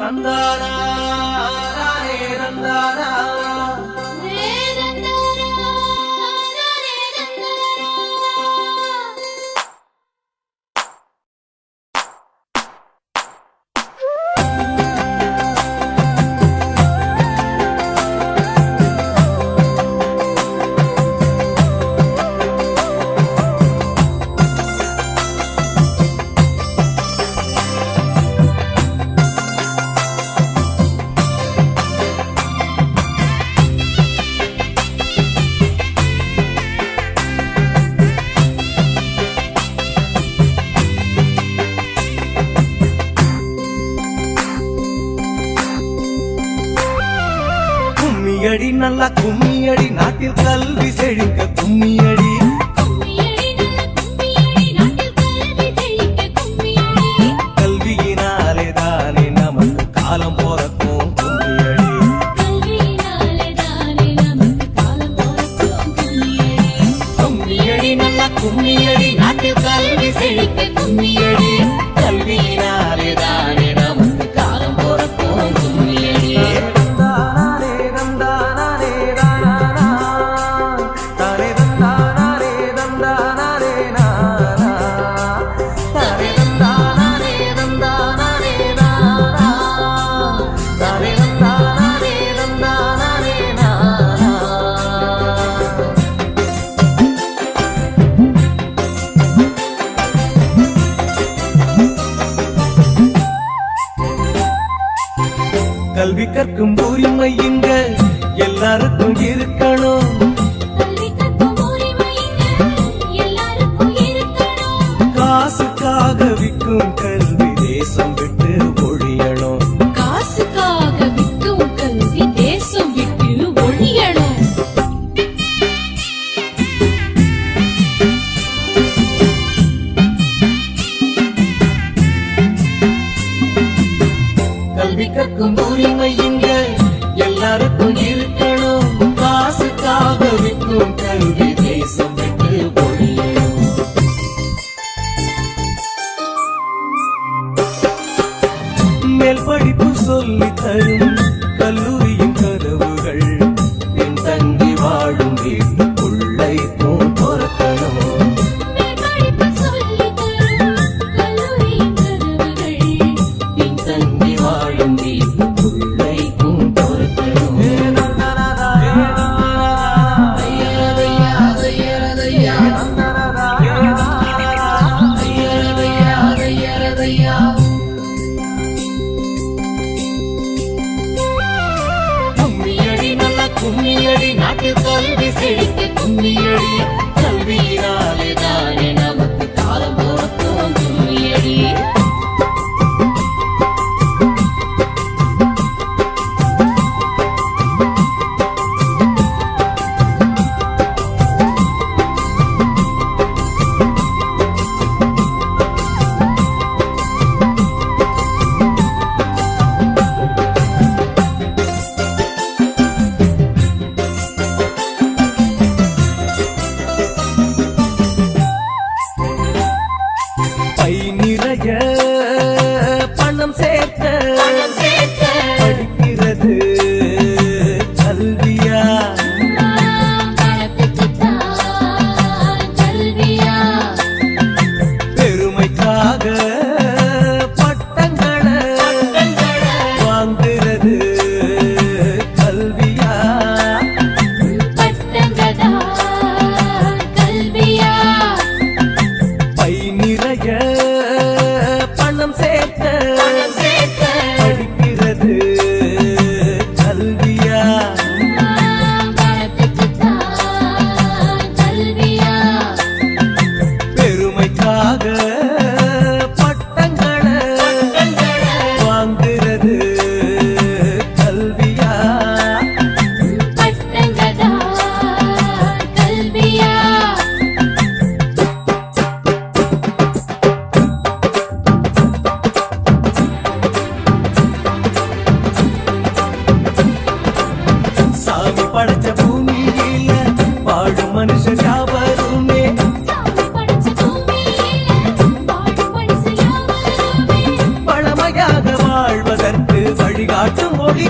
தந்தாரே தந்தாரா. கும்மியடி நல்லா கும்மியடி நாட்டில் கல்வி செழிக்க கும்மியடி. கல்வியினாலே தானே நமக்கு காலம் பிறக்கும் கும்மியடி. கும்மியடி நல்லா கும்மியடி நாட்டில் கல்வி செழிக்க கும்மியடி. கல்வியினாலே தானே கல்வி கற்கும் உரிமை இங்க எல்லாருக்கும் இருக்கணும். காசுக்காக விற்கும் மேல் படிப்பு சொல்லி தரும். கும்மியடி நாட்டு கல்வி செழிக்க கும்மியடி கல்வியினாலே தானே நமக்கு காலம் போக்கும் படைச்ச பூமியில பாடும் மனுஷ யாவருமே. பழமையாக வாழ்வதற்கு வழிகாட்டும் மொழி